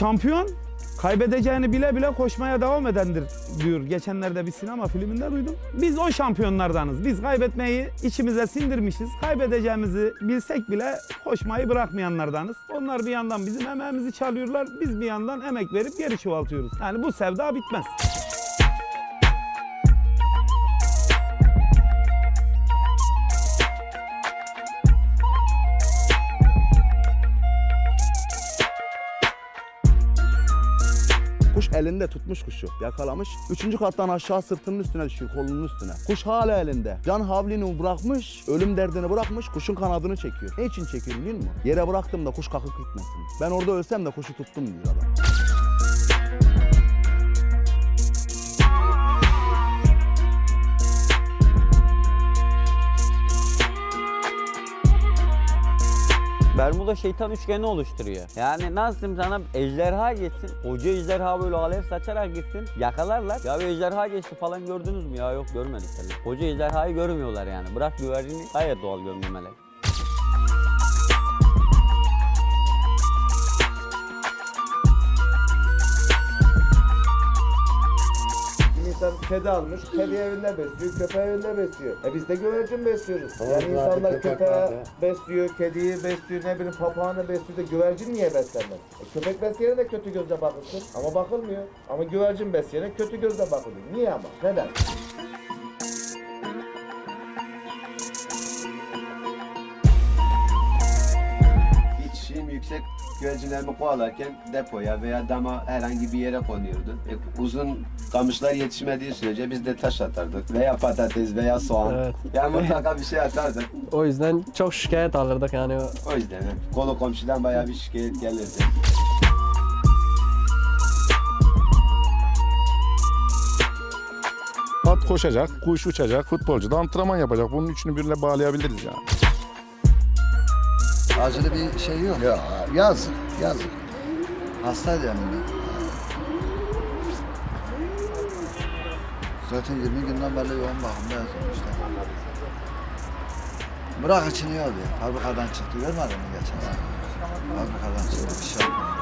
Şampiyon kaybedeceğini bile bile koşmaya devam edendir diyor. Geçenlerde bir sinema filminde duydum. Biz o şampiyonlardanız. Biz kaybetmeyi içimize sindirmişiz. Kaybedeceğimizi bilsek bile koşmayı bırakmayanlardanız. Onlar bir yandan bizim emeğimizi çalıyorlar. Biz bir yandan emek verip geri çoğaltıyoruz. Yani bu sevda bitmez. Kuş elinde tutmuş kuşu. Yakalamış. Üçüncü kattan aşağı sırtının üstüne düşüyor. Kolunun üstüne. Kuş hala elinde. Can havlini bırakmış. Ölüm derdini bırakmış. Kuşun kanadını çekiyor. Ne için çekiyor biliyor musun? Yere bıraktım da kuş kalkıp gitmesin. Ben orada ölsem de kuşu tuttum diyor adam. Bermuda şeytan üçgeni oluşturuyor. Yani nasıl diyeyim sana ejderha geçsin. Koca ejderha böyle alev saçarak gitsin. Yakalarlar. Ya bir ejderha geçti falan gördünüz mü? Ya yok görmedik tabii. Koca ejderhayı görmüyorlar yani. Bırak güvercini gayet doğal görmemeler. Kedi almış, kedi evinde besliyor, köpeği evinde besliyor. E biz de güvercin besliyoruz. Yani insanlar köpeği besliyor, kediyi besliyor, ne bileyim papağanı besliyor da güvercin niye beslenmez? E köpek besleyene de kötü gözle bakılsın ama bakılmıyor. Ama güvercin besleyene kötü gözle bakılıyor. Niye ama? Neden? Yüksek güvercinlerimi kovalarken depoya veya dama herhangi bir yere konuyordu. E, uzun kamışlar yetişmediği sürece biz de taş atardık. Veya patates veya soğan. Evet. Yani mutlaka bir şey atardık. O yüzden çok şikayet alırdık yani. O yüzden kolu komşudan bayağı bir şikayet gelirdi. At koşacak, kuş uçacak, futbolcu da antrenman yapacak. Bunun üçünü birine bağlayabiliriz yani. Acılı bir şey yok. Ya yazık, yazık. Hastaydı yanımda. Zaten 20 günden beri yoğun bakımda yazıyor işte. Bırak içini yol ya. Fabrikadan çıktı görmedin mi geçen sene? Fabrikadan çıktı bir şey yapmadı.